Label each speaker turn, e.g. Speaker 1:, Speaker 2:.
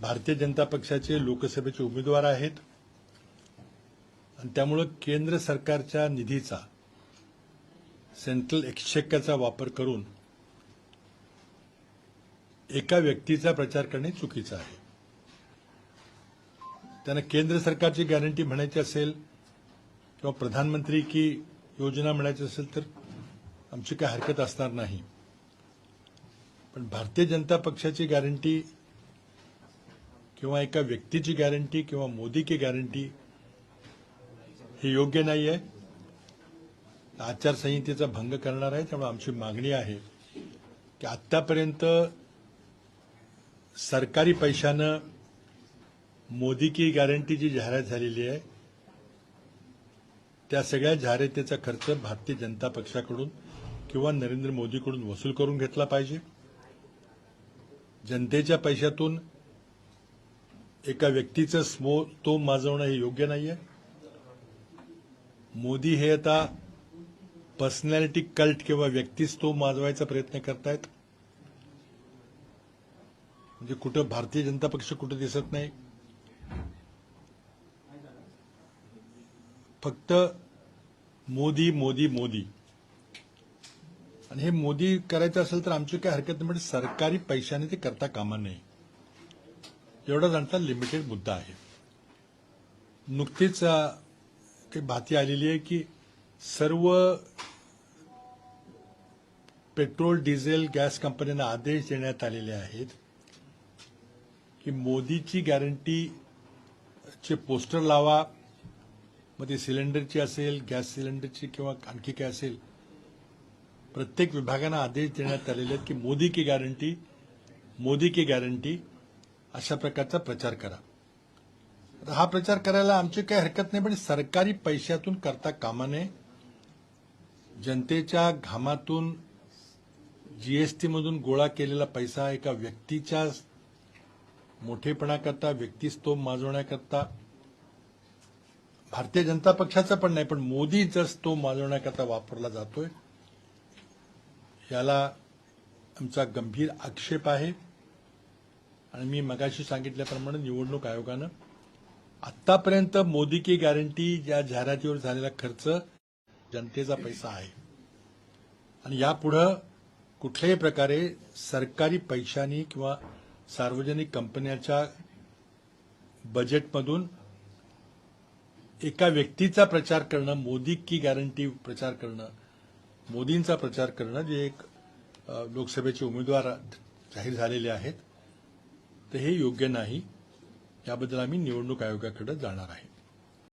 Speaker 1: भारतीय जनता पक्षाचे लोकसभेचे उमेदवार आहेत. आणि त्यामुळं केंद्र सरकारच्या निधीचा सेंट्रल एक्सचेकरचा वापर करून एका व्यक्तीचा प्रचार करणे चुकीचं आहे. त्यांना केंद्र सरकारची गॅरंटी म्हणायची असेल किंवा प्रधानमंत्री की योजना म्हणायची असेल तर आमची काही हरकत असणार नाही. पण भारतीय जनता पक्षाची गॅरंटी किंवा एका व्यक्तीची गॅरंटी किंवा मोदी की गॅरंटी हे योग्य नाही आहे आचारसंहितेचा भंग करणार आहे त्यामुळे आमची मागणी आहे की आत्तापर्यंत सरकारी पैशानं मोदी की गॅरंटी जी जाहिरात झालेली आहे त्या सगळ्या जाहिरातीचा खर्च भारतीय जनता पक्षाकडून किंवा नरेंद्र मोदीकडून वसूल करून घेतला पाहिजे. जनतेच्या पैशातून एका व्यक्तीचं स्मो तो माजवणं हे योग्य नाहीये. मोदी हे आता पर्सनॅलिटी कल्ट किंवा व्यक्तीच तो माजवायचा प्रयत्न करतायत. म्हणजे कुठं भारतीय जनता पक्ष कुठं दिसत नाही. फक्त मोदी मोदी मोदी. आणि हे मोदी करायचं असेल तर आमची काय हरकत नाही म्हणजे सरकारी पैशाने ते करता कामा नये. एवढाच आमचा लिमिटेड मुद्दा आहे. नुकतीच काही बातमी आलेली आहे की सर्व पेट्रोल डिझेल गॅस कंपन्यांना आदेश देण्यात आलेले आहेत की मोदीची गॅरंटी चे पोस्टर लावा. मग ती सिलेंडरची असेल गॅस सिलेंडरची किंवा आणखी काय असेल प्रत्येक विभागांना आदेश देण्यात आलेले आहेत की मोदी की गॅरंटी मोदी की गॅरंटी अशा प्रकारचा प्रचार करा. तर हा प्रचार करायला आमची काही हरकत नाही पण सरकारी पैशातून करता कामा नये. जनतेच्या घामातून जीएसटीमधून गोळा केलेला पैसा एका व्यक्तीच्या मोठेपणाकरता व्यक्तिस्तव माजवण्याकरता भारतीय जनता पक्षाचा पण नाही पण मोदी जर तो माजवण्याकरता वापरला जातोय. याला आमचा गंभीर आक्षेप आहे. आणि मी मगाशी सांगितल्याप्रमाणे निवडणूक आयोगानं आतापर्यंत मोदी की गॅरंटी या जाहिरातीवर झालेला खर्च जनतेचा पैसा आहे. आणि यापुढं कुठल्याही प्रकारे सरकारी पैशानी किंवा सार्वजनिक कंपन्याच्या बजेटमधून एका व्यक्तीचा प्रचार करणं मोदी की गॅरंटी प्रचार करणं मोदींचा प्रचार करणं जे एक लोकसभेचे उमेदवार जाहीर झालेले आहेत तर हे योग्य नाही याबद्दल आम्ही निवडणूक आयोगाकडे जाणार आहे.